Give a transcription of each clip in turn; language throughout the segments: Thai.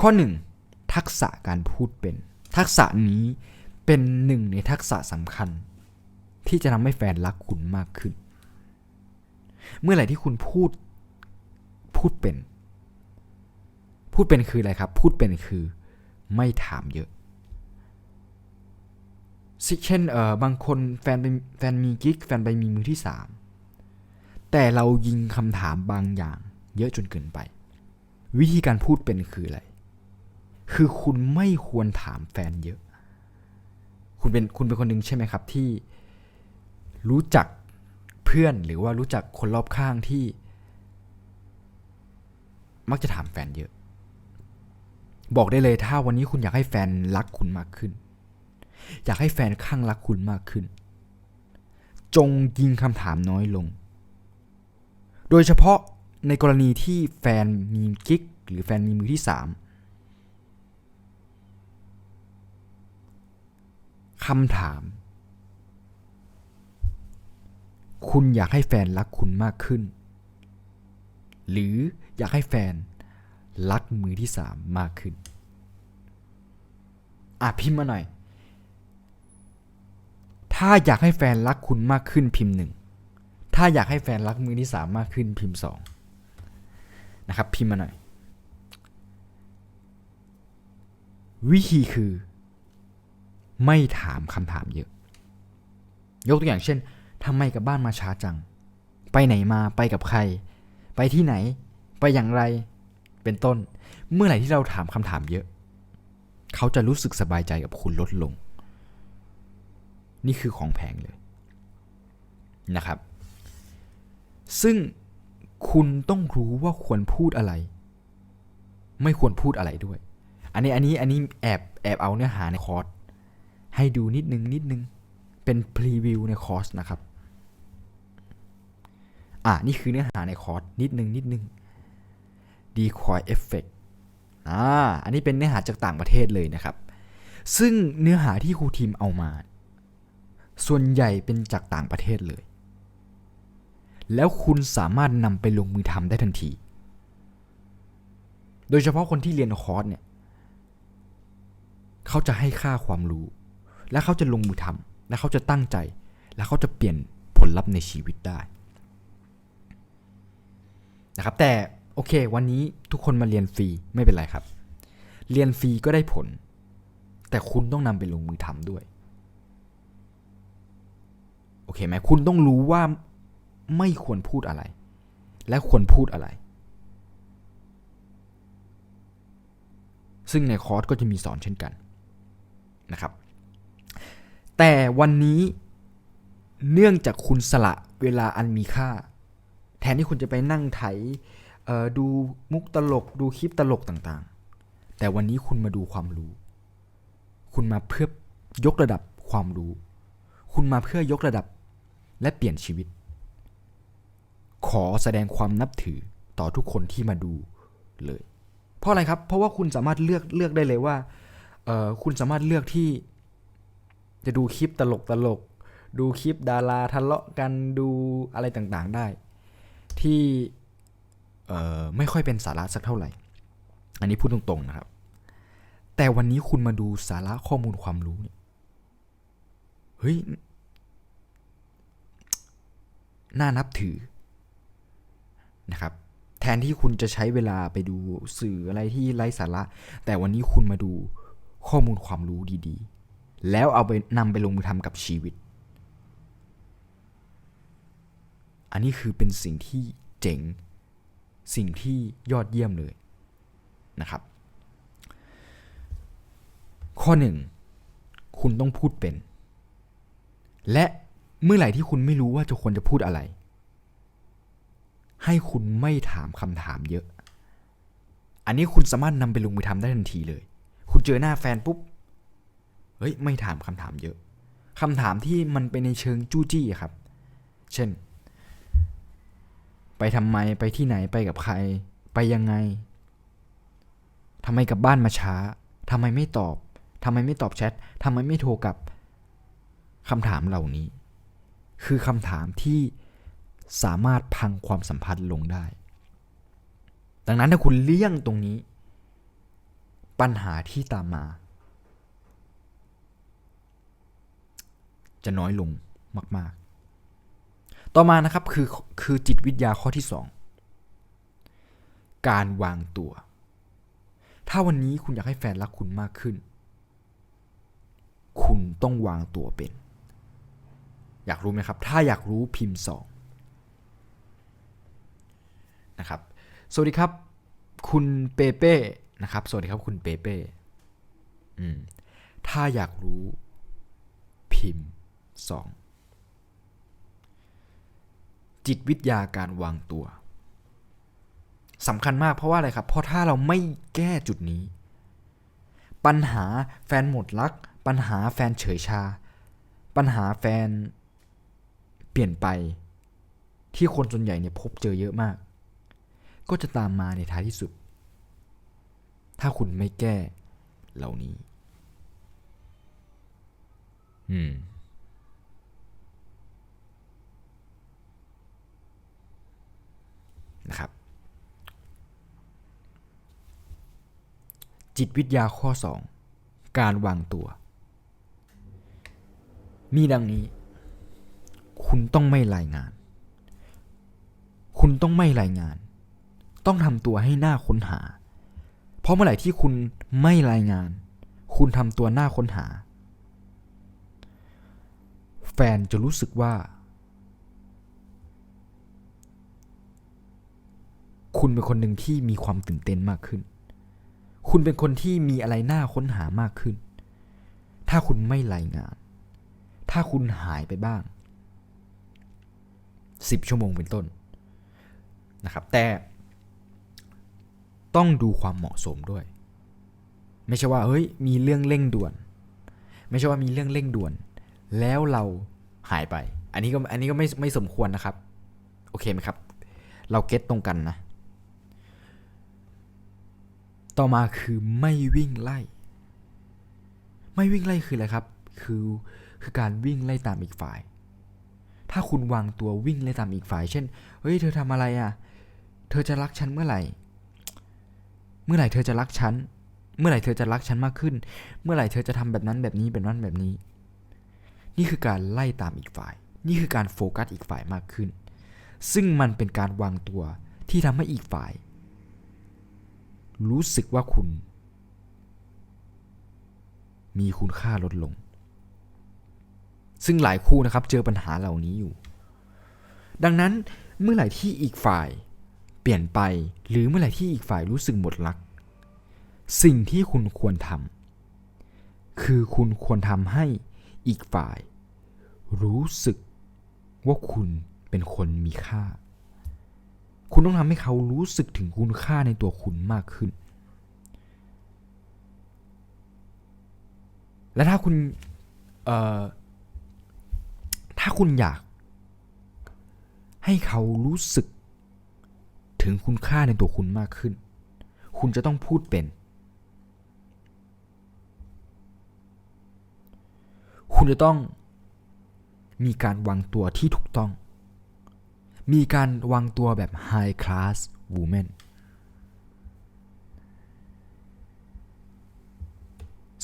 ข้อ 1 ทักษะการพูดเป็น ทักษะนี้เป็นหนึ่งในทักษะสำคัญ ที่จะทำให้แฟนรักคุณมากขึ้น เมื่อไหร่ที่คุณพูดพูดเป็น พูดเป็นคืออะไรครับ พูดเป็นคือไม่ถามเยอะเช่นเออบางคนแฟนเป็นแฟนมีกิ๊กแฟนไปมีมือที่สามแต่เรายิงคำถามบางอย่างเยอะจนเกินไป วิธีการพูดเป็นคืออะไร คือคุณไม่ควรถามแฟนเยอะ คุณเป็นคุณเป็นคนหนึ่งใช่ไหมครับที่รู้จักเพื่อนหรือว่ารู้จักคนรอบข้างที่ มักจะถามแฟนเยอะ บอกได้เลยถ้าวันนี้คุณอยากให้แฟนรักคุณมากขึ้น อยากให้แฟนข้างรักคุณมากขึ้น จงยิงคำถามน้อยลง โดยเฉพาะในกรณีที่แฟนมีกิ๊กหรือแฟนมีมือที่สาม คำถาม คุณอยากให้แฟนรักคุณมากขึ้น หรืออยากให้แฟนรักมือที่สามมากขึ้น อะพิมพ์มาหน่อย ถ้าอยากให้แฟนรักคุณมากขึ้นพิมพ์หนึ่ง ถ้าอยากให้แฟนรักมือที่สามมากขึ้นพิมพ์สองนะครับพิมพ์มาหน่อย วิธีคือ ไม่ถามคำถามเยอะ ยกตัวอย่างเช่นทำไมกลับบ้านมาช้าจัง ไปไหนมาไปกับใคร ไปที่ไหน ไปอย่างไร เป็นต้น เมื่อไหร่ที่เราถามคำถามเยอะ เขาจะรู้สึกสบายใจกับคุณลดลง นี่คือของแพงเลยนะครับ ซึ่งคุณต้องรู้ว่าควรพูดอะไร ไม่ควรพูดอะไรด้วย อันนี้อันนี้อันนี้แอบแอบเอาเนื้อหาในคอร์ส ให้ดูนิดนึงนิดนึง เป็นพรีวิวในคอร์สนะครับ อะ นี่คือเนื้อหาในคอร์สนิดนึงนิดนึง decoy effect อ่า อันนี้เป็นเนื้อหาจากต่างประเทศเลยนะครับ ซึ่งเนื้อหาที่ครูทีมเอามา ส่วนใหญ่เป็นจากต่างประเทศเลย แล้วคุณสามารถนำไปลงมือทำได้ทันที โดยเฉพาะคนที่เรียนคอร์สเนี่ย เขาจะให้ค่าความรู้ และเขาจะลงมือทำและเขาจะตั้งใจ และเขาจะเปลี่ยนผลลัพธ์ในชีวิตได้นะครับ แต่โอเค วันนี้ทุกคนมาเรียนฟรีไม่เป็นไรครับ เรียนฟรีก็ได้ผล แต่คุณต้องนำไปลงมือทำด้วยโอเคไหมคุณต้องรู้ว่าไม่ควรพูดอะไร และควรพูดอะไรซึ่งในคอร์สก็จะมีสอนเช่นกันนะครับ แต่วันนี้เนื่องจากคุณสละเวลาอันมีค่า แทนที่คุณจะไปนั่งไถดูมุกตลกดูคลิปตลกต่างๆ แต่วันนี้คุณมาดูความรู้ คุณมาเพื่อยกระดับความรู้ คุณมาเพื่อยกระดับและเปลี่ยนชีวิต ขอแสดงความนับถือต่อทุกคนที่มาดูเลย เพราะอะไรครับ เพราะว่าคุณสามารถเลือกเลือกได้เลยว่าคุณสามารถเลือกที่ จะดูคลิปตลกตลก ดูคลิปดาราทะเลาะกันดูอะไรต่างๆได้ ที่ไม่ค่อยเป็นสาระสักเท่าไหร่ อันนี้พูดตรงๆนะครับ แต่วันนี้คุณมาดูสาระข้อมูลความรู้เนี่ยเฮ้ยน่านับถือนะครับ แทนที่คุณจะใช้เวลาไปดูสื่ออะไรที่ไร้สาระ แต่วันนี้คุณมาดูข้อมูลความรู้ดี ๆ แล้วเอาไปนำไปลงมือทำกับชีวิต อันนี้คือเป็นสิ่งที่เจ๋ง สิ่งที่ยอดเยี่ยมเลยนะครับ ข้อ1คุณต้องพูดเป็น และเมื่อไหร่ที่คุณไม่รู้ว่าจะควรจะพูดอะไร ให้คุณไม่ถามคำถามเยอะ อันนี้คุณสามารถนำไปลงมือทำได้ทันทีเลย คุณเจอหน้าแฟนปุ๊บ เฮ้ยไม่ถามคำถามเยอะคำถามที่มันเป็นในเชิงจู้จี้ครับ เช่น ไปทำไมไปที่ไหนไปกับใคร ไปยังไงทำไมกลับบ้านมาช้าทำไมไม่ตอบทำไมไม่ตอบแชททำไมไม่โทรกลับคำถามเหล่านี้ คือคำถามที่สามารถพังความสัมพันธ์ลงได้ ดังนั้นถ้าคุณเลี่ยงตรงนี้ ปัญหาที่ตามมา จะน้อยลงมาก ๆ ต่อมานะครับคือคือจิตวิทยาข้อที่ 2 การวางตัว ถ้าวันนี้คุณอยากให้แฟนรักคุณมากขึ้น คุณต้องวางตัวเป็น อยากรู้ไหมครับ ถ้าอยากรู้พิมพ์สองนะครับ สวัสดีครับ คุณเปเป้นะครับ สวัสดีครับคุณเปเป้อืมถ้าอยากรู้พิมพ์ สองจิตวิทยาการวางตัวสำคัญมากเพราะว่าอะไรครับ เพราะถ้าเราไม่แก้จุดนี้ ปัญหาแฟนหมดรัก ปัญหาแฟนเฉยชา ปัญหาแฟนเปลี่ยนไปที่คนส่วนใหญ่เนี่ยพบเจอเยอะมาก ก็จะตามมาในท้ายที่สุด ถ้าคุณไม่แก้เหล่านี้ อืม นะครับ จิตวิทยาข้อ 2 การวางตัว มีดังนี้ คุณต้องไม่รายงาน คุณต้องไม่รายงาน ต้องทำตัวให้หน้าค้นหา เพราะเมื่อไหร่ที่คุณไม่รายงาน คุณทำตัวหน้าค้นหา แฟนจะรู้สึกว่า คุณเป็นคนหนึ่งที่มีความตื่นเต้นมากขึ้น คุณเป็นคนที่มีอะไรน่าค้นหามากขึ้น ถ้าคุณไม่รายงาน ถ้าคุณหายไปบ้าง 10 ชั่วโมงเป็นต้นนะครับ แต่ ต้องดูความเหมาะสมด้วย ไม่ใช่ว่าเฮ้ยมีเรื่องเร่งด่วน ไม่ใช่ว่ามีเรื่องเร่งด่วน แล้วเราหายไป อันนี้ก็อันนี้ก็ไม่ไม่สมควรนะครับ โอเคไหมครับ เราเก็ตตรงกันนะ ต่อมาคือไม่วิ่งไล่ ไม่วิ่งไล่คืออะไรครับ คือคือการวิ่งไล่ตามอีกฝ่าย ถ้าคุณวางตัววิ่งไล่ตามอีกฝ่าย เช่น เฮ้ย เธอทำอะไรอะ เธอจะรักฉันเมื่อไหร่ เมื่อไหร่เธอจะรักฉัน เมื่อไหร่เธอจะรักฉันมากขึ้น เมื่อไหร่เธอจะทำแบบนั้นแบบนี้แบบนั้นแบบนี้ นี่คือการไล่ตามอีกฝ่าย นี่คือการโฟกัสอีกฝ่ายมากขึ้น ซึ่งมันเป็นการวางตัวที่ทำให้อีกฝ่าย รู้สึกว่าคุณ มีคุณค่าลดลง ซึ่งหลายคู่นะครับเจอปัญหาเหล่านี้อยู่ ดังนั้นเมื่อไหร่ที่อีกฝ่ายเปลี่ยนไปหรือเมื่อไหร่ที่อีกฝ่ายรู้สึกหมดรัก สิ่งที่คุณควรทำคือคุณควรทำให้อีกฝ่าย รู้สึกว่าคุณเป็นคนมีค่า คุณต้องทำให้เขารู้สึกถึงคุณค่าในตัวคุณมากขึ้น และถ้าคุณถ้าคุณอยาก ให้เขารู้สึกถึงคุณค่าในตัวคุณมากขึ้น คุณจะต้องพูดเป็น คุณจะต้องมีการวางตัวที่ถูกต้อง มีการวางตัวแบบ high class woman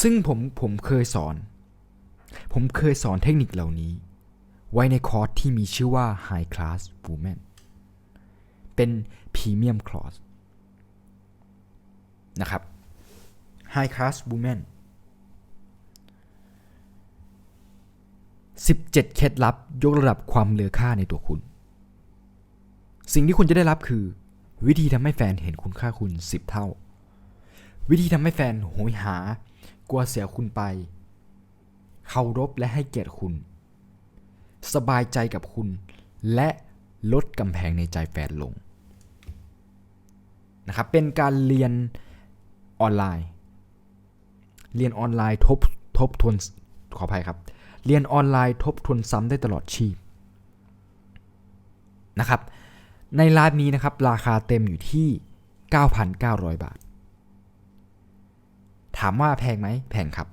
ซึ่งผมผมเคยสอน ผมเคยสอนเทคนิคเหล่านี้ ไว้ในคอร์สที่มีชื่อว่า high class woman เป็น premium course นะครับ high class woman 17 เคล็ดลับยกระดับความเลือค่าในตัวคุณ สิ่งที่คุณจะได้รับคือ วิธีทำให้แฟนเห็นคุณค่าคุณ 10 เท่า วิธีทำให้แฟนโหยหา กลัวเสียคุณไปเคารพและให้เกียรติคุณ สบายใจกับคุณ และลดกำแพงในใจแฟนลงนะครับเป็นการเรียนออนไลน์ เรียนออนไลน์ทบทบทวนขออภัยครับ เรียนออนไลน์ทบทวนซ้ำได้ตลอดชีพนะครับ ในร้านนี้นะครับราคาเต็มอยู่ที่ 9,900 บาท ถามว่าแพงไหมแพงครับ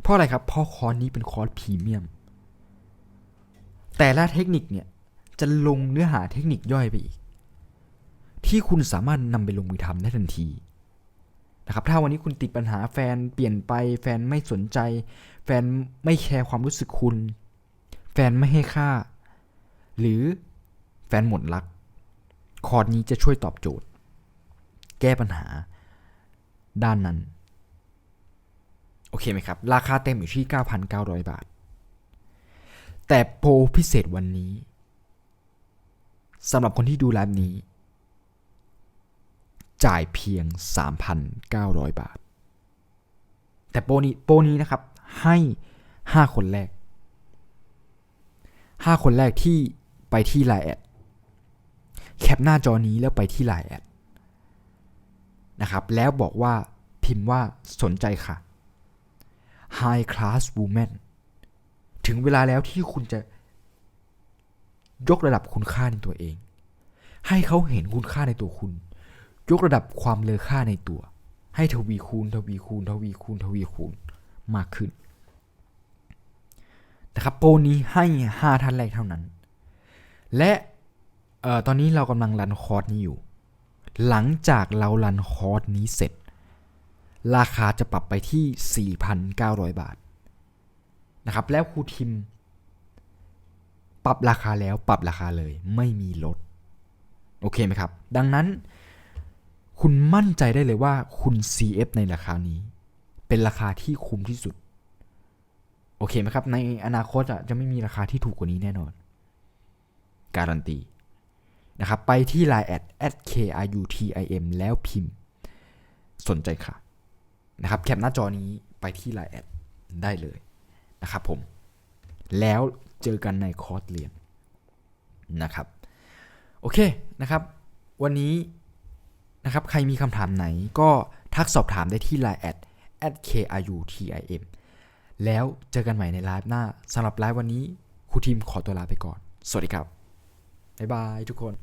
เพราะอะไรครับ เพราะคอร์สนี้เป็นคอร์สพรีเมียม แต่ละเทคนิคเนี่ยจะลงเนื้อหาเทคนิคย่อยไปอีก ที่คุณสามารถนำไปลงมือทำได้ทันทีนะครับถ้าวันนี้คุณติดปัญหาแฟนเปลี่ยนไปแฟนไม่สนใจ แฟนไม่แคร์ความรู้สึกคุณ แฟนไม่ให้ค่า หรือแฟนหมดรัก คอร์สนี้จะช่วยตอบโจทย์ แก้ปัญหา ด้านนั้น โอเคไหมครับ ราคาเต็มอยู่ที่ 9,900 บาท แต่โปรพิเศษวันนี้สำหรับคนที่ดูไลฟ์นี้ จ่ายเพียง 3,900 บาท แต่โปรนี้โปรนี้นะครับให้ 5 คนแรก 5 คนแรกที่ไปที่ไลน์แอด แคปหน้าจอนี้แล้วไปที่ไลน์แอดนะครับแล้วบอกว่าพิมพ์ว่าสนใจค่ะ High Class Woman ถึงเวลาแล้วที่คุณจะยกระดับคุณค่าในตัวเอง ให้เขาเห็นคุณค่าในตัวคุณ ยกระดับความเลอค่าในตัว ให้ทวีคูณ ทวีคูณ ทวีคูณ ทวีคูณมากขึ้นนะครับโปรนี้ให้ 5 ท่านแรกเท่านั้น และ เอ่อตอนนี้เรากำลังรันคอร์สนี้อยู่ หลังจากเรารันคอร์สนี้เสร็จ ราคาจะปรับไปที่ 4,900 บาทนะครับ แล้วครูทิม ปรับราคาแล้วปรับราคาเลย ไม่มีลด โอเคไหมครับ ดังนั้น คุณมั่นใจได้เลยว่าคุณ CF ในราคานี้ เป็นราคาที่คุ้มที่สุด โอเคไหมครับ ในอนาคตจะไม่มีราคาที่ถูกกว่านี้แน่นอน การันตี นะครับไปที่ Line แอด at KRUTIM แล้วพิมพ์ สนใจค่ะนะครับแคปหน้าจอนี้ไปที่ Line แอดได้เลยนะครับผมแล้วเจอกันในคอร์สเรียนนะครับโอเคนะครับวันนี้นะครับใครมีคำถามไหนก็ทักสอบถามได้ที่ Line แอด at KRUTIM แล้วเจอกันใหม่ในไลฟ์หน้าสำหรับไลฟ์วันนี้ครูทีมขอตัวลาไปก่อน สวัสดีครับ บ๊ายบายทุกคน